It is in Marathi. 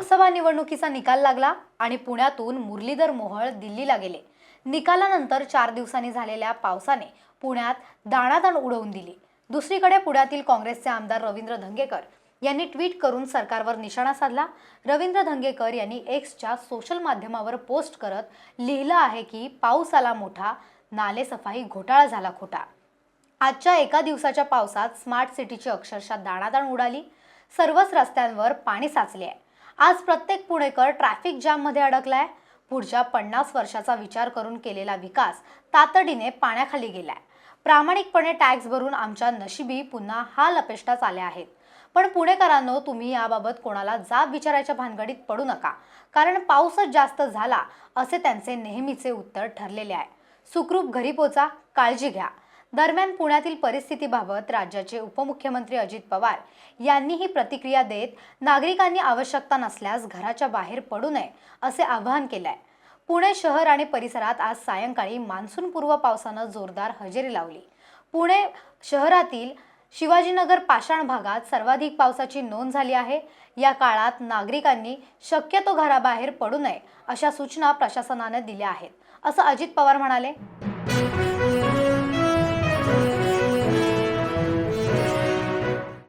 लोकसभा निवडणुकीचा निकाल लागला आणि पुण्यातून मुरलीधर मोहोळ दिल्लीला गेले. निकालानंतर चार दिवसांनी झालेल्या पावसाने पुण्यात दाणादाण उडवून दिली. दुसरीकडे पुण्यातील काँग्रेसचे आमदार रवींद्र धंगेकर यांनी ट्विट करून सरकारवर निशाणा साधला. रवींद्र धंगेकर यांनी एक्सच्या सोशल माध्यमावर पोस्ट करत लिहिलं आहे की पाऊस आला मोठा नालेसफाई घोटाळा झाला खोटा. आजच्या एका दिवसाच्या पावसात स्मार्ट सिटीची अक्षरशः दाणादाण उडाली. सर्वच रस्त्यांवर पाणी साचले आहे. आज प्रत्येक पुणेकर ट्रॅफिक जाममध्ये अडकलाय. पुढच्या पन्नास वर्षाचा विचार करून केलेला विकास तातडीने पाण्याखाली गेलाय. प्रामाणिकपणे टॅक्स भरून आमच्या नशिबी पुन्हा हाल अपेष्टाच आल्या आहेत. पण पुणेकरांनो तुम्ही याबाबत कोणाला जाब विचारायच्या भानगडीत पडू नका. कारण पाऊसच जास्त झाला असे त्यांचे नेहमीचे उत्तर ठरलेले आहे. सुखरूप घरी पोचा काळजी घ्या. दरम्यान पुण्यातील परिस्थितीबाबत राज्याचे उपमुख्यमंत्री अजित पवार यांनीही प्रतिक्रिया देत नागरिकांनी आवश्यकता नसल्यास घराच्या बाहेर पडू नये असे आवाहन केले आहे पुणे शहर आणि परिसरात आज सायंकाळी मान्सूनपूर्व पावसानं जोरदार हजेरी लावली. पुणे शहरातील शिवाजीनगर पाषाण भागात सर्वाधिक पावसाची नोंद झाली आहे. या काळात नागरिकांनी शक्यतो घराबाहेर पडू नये अशा सूचना प्रशासनाने दिल्या आहेत. असं अजित पवार म्हणाले.